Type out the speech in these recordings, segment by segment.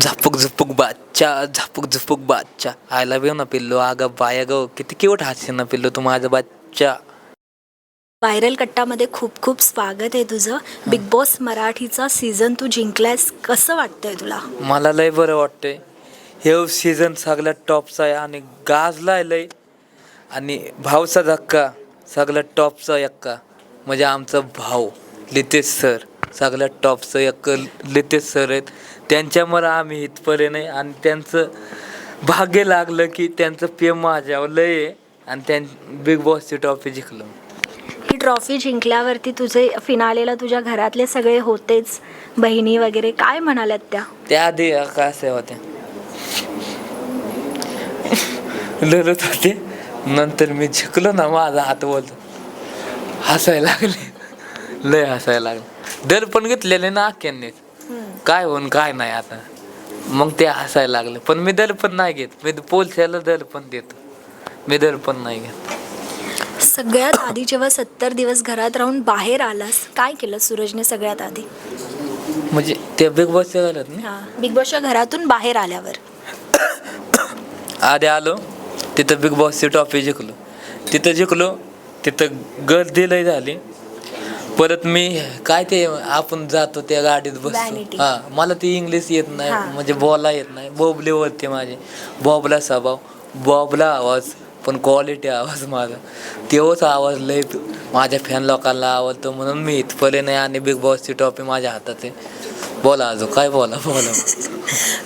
झापूक झुपूक बाच्चा झापूक झुपूक बाच्चा आय लव्ह यू ना पिल्लू अगं बाय गं किती किवट हास्य ना पिल्लू तू माझा बाच्चा व्हायरल कट्टामध्ये खूप खूप स्वागत आहे तुझं. बिग बॉस मराठीचा सीझन तू जिंकलायस कसं वाटतंय तुला? मला लय बरं वाटतंय. हे सीझन सगळ्यात टॉपचा आहे आणि गाजलाय लय. आणि भावचा धक्का सगळ्यात टॉपचा एक्का म्हणजे आमचा भाऊ लितेश सर. सगळ्यात टॉपचं एक लितेश सर आहेत. त्यांच्यामुळे आम्ही इथपर्यंत आहे आणि त्यांचं भाग्य लागलं की त्यांचं प्रेम माझ्यावर लय आहे आणि त्यां बिग बॉसची ट्रॉफी जिंकलं. ही ट्रॉफी जिंकल्यावरती तुझे फिनालेला तुझ्या घरातले सगळे होतेच बहिणी वगैरे काय म्हणाल्यात त्या? त्याआधी काय होत्या. लढत होते. नंतर मी झिकलो ना माझा हात बोलतो हसायला लागले. लय हसायला लागले. दर पण घेतलेले ना अख्यांनीच काय होऊन काय नाही आता. मग ते हसायला लागले. पण मी दर पण नाही घेत. मी पोलच्याला दर पण देतो. मी दर पण नाही घेत. सगळ्यात आधी जेव्हा सत्तर दिवस घरात राहून बाहेर आलास काय केलं सूरजने सगळ्यात आधी? म्हणजे ते बिग बॉसच्या घरात ना? बिग बॉसच्या घरातून बाहेर आल्यावर. आधी आलो तिथं बिग बॉसची ट्रॉफी जिंकलो. तिथं जिंकलो तिथं गर्दी लय झाली. परत मी काय ते आपण जातो त्या गाडीत बसतो. Vanity. हा मला ती इंग्लिश येत नाही हा. म्हणजे बोला येत नाही. बोबले होते माझे. बॉबला स्वभाव. बॉबला आवाज पण क्वालिटी आवाज माझा. तेव्हाच आवाज लय माझ्या फॅन लोकांना आवडतो म्हणून मी इथपर्यंत नाही आणि बिग बॉसची ट्रॉफी माझ्या हातात आहे. बोला अजून काय बोला बोला.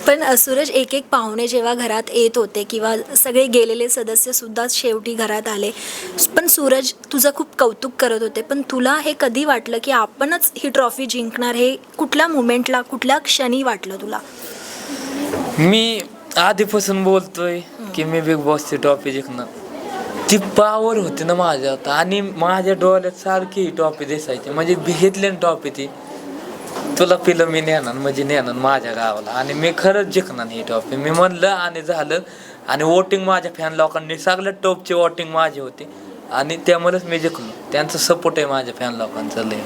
पण अ, सूरज एक एक पाहुणे जेव्हा घरात येत होते किंवा सगळे गेलेले सदस्य सुद्धा शेवटी घरात आले. पण सूरज तुझं खूप कौतुक करत होते. पण तुला हे कधी वाटलं की आपणच ही ट्रॉफी जिंकणार? हे कुठल्या मुमेंटला कुठल्या क्षणी वाटलं तुला? मी आधीपासून बोलतोय की मी बिग बॉसची ट्रॉफी जिंकणार. ती पावर होती ना माझ्यात. आणि माझ्या डोळ्यात सारखी ही ट्रॉफी दिसायची. म्हणजे घेतली ना ट्रॉफी ती. तुला पिलं मी नेणार म्हणजे नेणार माझ्या गावाला. आणि मी खरंच जिंकणार ही ट्रॉफी मी म्हणलं आणि झालं. आणि वोटिंग माझ्या फॅन लोकांनी सगळ्यात टॉपची वोटिंग माझी होती. आणि त्यामुळेच मी जिंकलो. त्यांचा सपोर्ट आहे माझ्या फॅन लोकांचा लय.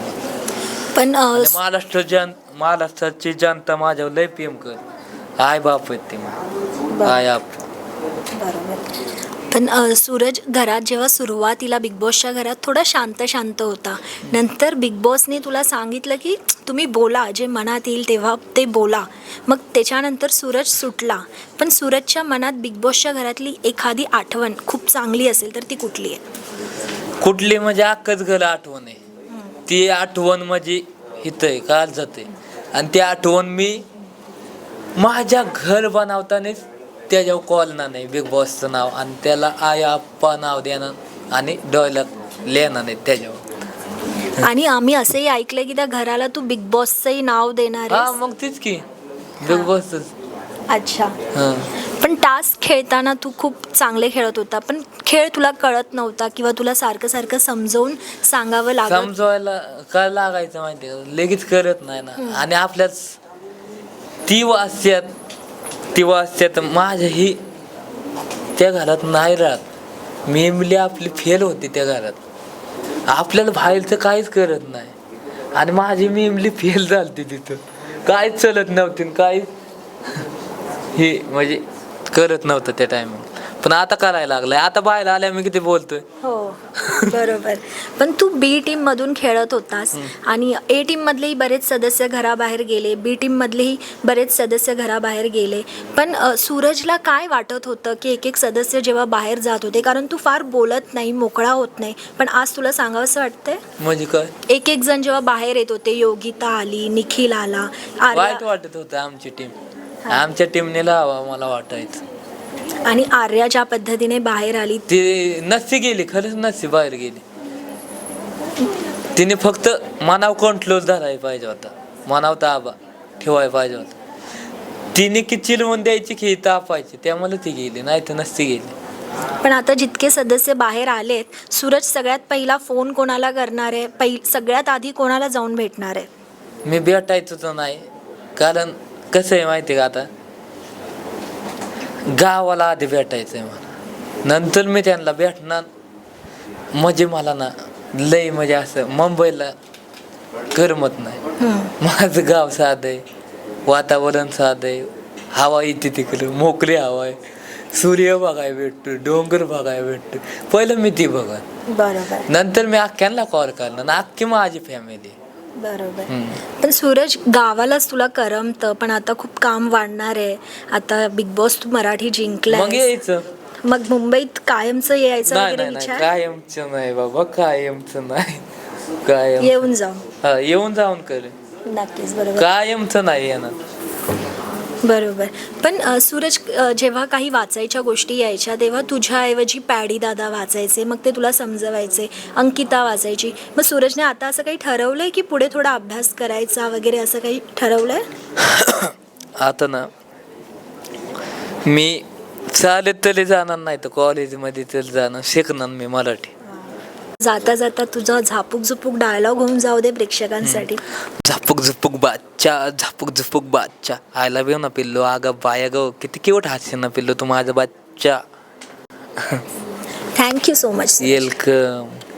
पण आणि महाराष्ट्र जन महाराष्ट्राची जनता माझ्यावर लय प्रेम कर आय बाप आहेत ते मग. आय आप पण सूरज घरात जेव्हा सुरुवातीला बिग बॉसच्या घरात थोडा शांत शांत होता. नंतर बिग बॉसने तुला सांगितलं की तुम्ही बोला जे मनात येईल तेव्हा ते बोला. मग त्याच्यानंतर सूरज सुटला. पण सूरजच्या मनात बिग बॉसच्या घरातली एखादी आठवण खूप चांगली असेल तर ती कुठली आहे? कुठली म्हणजे अक्कच घर आठवण आहे. ती आठवण म्हणजे हित आहे काल जाते. आणि ती आठवण मी माझ्या घर बनवतानाच त्याच्यावर कॉलना नाही. बिग बॉसचं नाव आणि त्याला आई आप्पा नाव देणार आणि डॉयलॉग लिहिणार नाही त्याच्यावर. आणि आम्ही असंही ऐकलंय की त्या घराला तू बिग बॉसचंही नाव देणार हा आहेस. मग तीच की. बिग बॉसच अच्छा. हा. पण टास्क खेळताना तू खूप चांगले खेळत होता. पण खेळ तुला कळत नव्हता किंवा तुला सारखं सारखं समजवून सांगावं लागत समजवायला काय लागायचं माहिती लगेच करत नाही ना. आणि आपल्याच ती वास्यात ती वास्यात माझ्या ही त्या घरात नाही राहत. मेमली आपली फेल होती त्या घरात. आपल्याला बाहेरचं काहीच करत नाही. आणि माझी मेमली फेल झालती तिथं. काहीच चलत नव्हती आणि काहीच हे म्हणजे करत नव्हतं त्या टायमिंग पण आता करायला लागलंय. आता बाहेर आल्या मी किती बोलतोय. हो बरोबर. पण तू बी टीम मधून खेळत होतास आणि ए टीम मधलेही बरेच सदस्य घराबाहेर गेले बी टीम मधलेही बरेच सदस्य घराबाहेर गेले. पण अ, सूरजला काय वाटत होतं की एक एक सदस्य जेव्हा बाहेर जात होते? कारण तू फार बोलत नाही मोकळा होत नाही. पण आज तुला सांगावंसं वाटतंय? म्हणजे काय? एक एक जण जेव्हा बाहेर येत होते योगिता आली निखिल आला वाईट आर्या वाटत होतं आमची टीम आमच्या टीमने लावा मला वाटायचं. आणि आर्या ज्या पद्धतीने बाहेर आली ती नसती गेली खरंच नसती बाहेर गेली. तिने फक्त मनाव कंट्रोल धरायला पाहिजे होता. मनाव ताबा ठेवायला पाहिजे होता. तिने की चिलवून द्यायची की तापायची त्यामुळे ती गेली नाही तर नसती गेली. पण आता जितके सदस्य बाहेर आलेत सूरज सगळ्यात पहिला फोन कोणाला करणार आहे? पहि सगळ्यात आधी कोणाला जाऊन भेटणार आहे? मी भेटायचो तर नाही. कारण कसं आहे माहिती का आता? गावाला आधी भेटायचं आहे मला नंतर मी त्यांना भेटणार. म्हणजे मला ना लय म्हणजे असं मुंबईला करमत नाही. माझं गाव साधं आहे वातावरण साधं आहे हवा येते तिकडे मोकळी हवा आहे. सूर्य बघाय भेटतो डोंगर बघाय भेटतो पहिलं मी ती बघा बरोबर. नंतर मी अख्ख्यांना कॉल करणार ना अख्खी माझी फॅमिली बरोबर. पण सूरज गावालाच तुला करमतं पण आता खूप काम वाढणार आहे. आता बिग बॉस तू मराठी मग जिंकलाय यायचं. मग मुंबईत कायमचं यायचं नाही वगैरे नाही नाही. विचार? कायमचं नाही बाबा कायमचं नाही. कायम. येऊन जाऊ. हा येऊन जाऊन करे. नक्कीच बरोबर. कायमचं नाही येणार. बरोबर. पण अ, सूरज अ, जेव्हा काही वाचायच्या गोष्टी यायच्या तेव्हा तुझ्याऐवजी पॅडी दादा वाचायचे मग ते तुला समजवायचे अंकिता वाचायची. मग सूरजने आता असं काही ठरवलंय की पुढे थोडा अभ्यास करायचा वगैरे असं काही ठरवलंय? आता ना मी चालेत तरी जाणार नाही तर कॉलेजमध्ये तरी जाणार शिकणार मी मराठी. जाता जाता तुझा झापूक झुपूक डायलॉग होऊन जाऊ दे प्रेक्षकांसाठी. झापूक झुपूक बाच्चा झापूक झुपूक बाच्चा आय लव्ह यू ना पिल्लो अगं बाय गं किती क्यूट हास्य ना पिल्लो तू माझा बाच्चा thank you so much welcome